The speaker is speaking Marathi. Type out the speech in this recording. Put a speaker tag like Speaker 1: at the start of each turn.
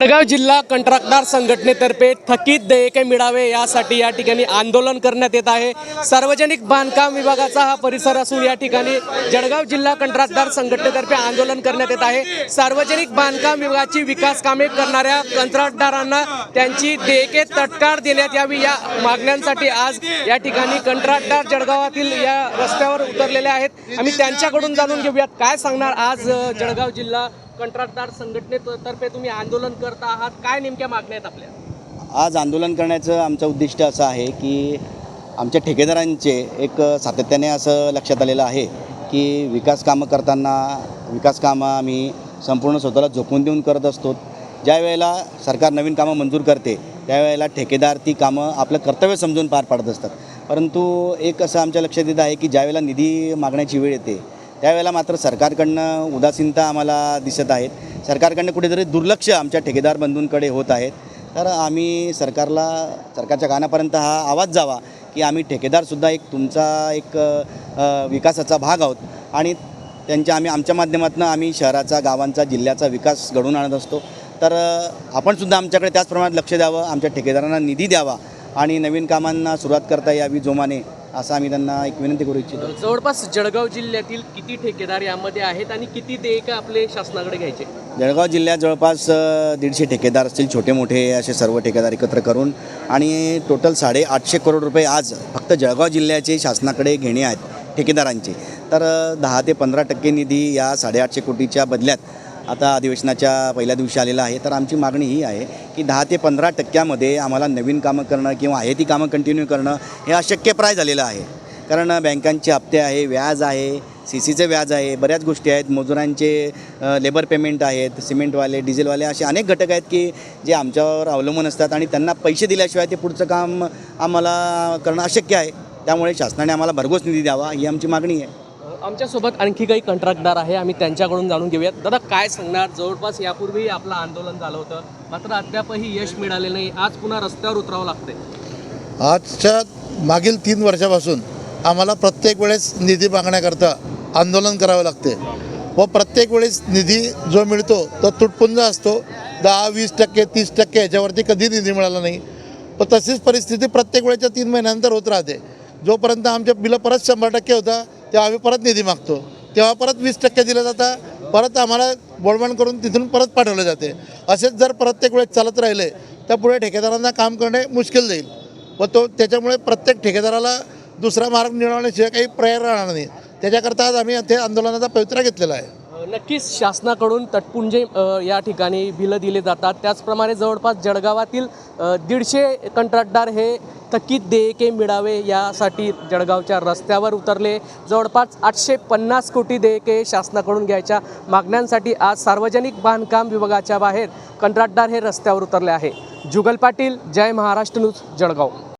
Speaker 1: जळगाव जिल्हा कंत्राटदार संघटनेतर्फे थकीत देयके मिळावे यासाठी या ठिकाणी आंदोलन करण्यात येत आहे. सार्वजनिक बांधकाम विभागाचा हा परिसर असून या ठिकाणी जळगाव जिल्हा कंत्राटदार संघटनेतर्फे आंदोलन करण्यात येत आहे. सार्वजनिक बांधकाम विभागाची विकास कामे करणाऱ्या कंत्राटदारांना त्यांची देयके तत्काळ देण्यात यावी या मागण्यांसाठी आज या ठिकाणी कंत्राटदार जळगावातील या रस्त्यावर उतरलेले आहेत. आम्ही त्यांच्याकडून जाणून घेऊयात. काय सांगणार आज जळगाव जिल्हा कंत्राटदार संघटनेतर्फे तुम्ही आंदोलन करता आहात. काय नेमक्या मागण्या आहेत आपल्या?
Speaker 2: आज आंदोलन करण्याचं आमचं उद्दिष्ट असं आहे की आमच्या ठेकेदारांचे एक सातत्याने असं लक्षात आलेलं आहे की विकास कामं करताना विकास कामं आम्ही संपूर्ण स्वतःला झोकून देऊन करत असतो. ज्या वेळेला सरकार नवीन कामं मंजूर करते त्यावेळेला ठेकेदार ती कामं आपलं कर्तव्य समजून पार पाडत असतात. परंतु एक असं आमच्या लक्षात येत आहे की ज्यावेळेला निधी मागण्याची वेळ येते त्यावेळेला मात्र सरकारकडनं उदासीनता आम्हाला दिसत आहेत. सरकारकडनं कुठेतरी दुर्लक्ष आमच्या ठेकेदार बंधूंकडे होत आहेत. तर आम्ही सरकारला सरकारच्या कानापर्यंत हा आवाज जावा की आम्ही ठेकेदारसुद्धा एक तुमचा एक विकासाचा भाग आहोत. आणि त्यांच्या आम्ही आमच्या माध्यमातून आम्ही शहराचा गावांचा जिल्ह्याचा विकास घडवून आणत असतो. तर आपणसुद्धा आमच्याकडे त्याच प्रमाणात लक्ष द्यावं आमच्या ठेकेदारांना निधी द्यावा आणि नवीन कामांना सुरुवात करता यावी जोमाने असं आम्ही त्यांना एक विनंती करू इच्छितो.
Speaker 1: जवळपास जळगाव जिल्ह्यातील किती ठेकेदार यामध्ये आहेत आणि किती देयके आपले शासनाकडे घ्यायचे?
Speaker 2: जळगाव जिल्ह्यात जवळपास दीडशे ठेकेदार असतील छोटे मोठे असे सर्व ठेकेदार एकत्र करून आणि टोटल साडेआठशे करोड रुपये आज फक्त जळगाव जिल्ह्याचे शासनाकडे घेणे आहेत ठेकेदारांचे. तर दहा ते पंधरा टक्के निधी या साडेआठशे कोटीच्या बदल्यात आता अधिवेशनाच्या पहिल्या दिवशी आलेला आहे तर आमची मागणी ही आहे की दहा ते पंधरा टक्क्यामध्ये आम्हाला नवीन कामं करणं किंवा आहे ती कामं कंटिन्यू करणं हे अशक्यप्राय झालेलं आहे. कारण बँकांचे हप्ते आहे व्याज आहे सी सीचे व्याज आहे बऱ्याच गोष्टी आहेत. मजुरांचे लेबर पेमेंट आहेत सिमेंटवाले डिझेलवाले असे अनेक घटक आहेत की जे आमच्यावर अवलंबून असतात आणि त्यांना पैसे दिल्याशिवाय ते पुढचं काम आम्हाला करणं अशक्य आहे. त्यामुळे शासनाने आम्हाला भरघोस निधी द्यावा ही आमची मागणी आहे.
Speaker 1: आमच्यासोबत आणखी काही कंत्राटदार आहे आम्ही त्यांच्याकडून जाणून घेऊयात. दादा काय सांगणार? जवळपास यापूर्वी आपलं आंदोलन झालं होतं. मात्र अद्यापही यश मिळाले नाही. आज पुन्हा रस्त्यावर उतरावं लागतंय.
Speaker 3: आजच्या मागील तीन वर्षापासून आम्हाला प्रत्येक वेळेस निधी मागण्याकरता आंदोलन करावं लागते व प्रत्येक वेळेस निधी जो मिळतो तो तुटपुंजा असतो. दहा वीस टक्के तीस टक्के याच्यावरती कधी निधी मिळाला नाही. व तशीच परिस्थिती प्रत्येक वेळेच्या तीन महिन्यानंतर होत राहते. जोपर्यंत आमच्या बिलं परत शंभर टक्के होतं तेव्हा आम्ही परत निधी मागतो. तेव्हा परत वीस टक्के दिलं जातं. परत आम्हाला बोडबाण करून तिथून परत पाठवले जाते. असेच जर प्रत्येक वेळेस चालत राहिले तर पुढे ठेकेदारांना काम करणे मुश्किल जाईल. व तो त्याच्यामुळे प्रत्येक ठेकेदाराला दुसरा मार्ग निवडण्याशिवाय काही पर्याय राहणार नाही. त्याच्याकरता आज आम्ही ते आंदोलनाचा पवित्रा घेतलेला आहे.
Speaker 1: नक्कीच शासनाकडून तटपुंजे या ठिकाणी बिलं दिले जातात. त्याचप्रमाणे जवळपास जळगावातील दीडशे कंत्राटदार हे थकीत देयके मिळावे यासाठी जळगावच्या रस्त्यावर उतरले. जवळपास आठशे पन्नास कोटी देयके शासनाकडून घ्यायच्या मागण्यांसाठी आज सार्वजनिक बांधकाम विभागाच्या बाहेर कंत्राटदार हे रस्त्यावर उतरले आहे. जुगल पाटील जय महाराष्ट्र न्यूज जळगाव.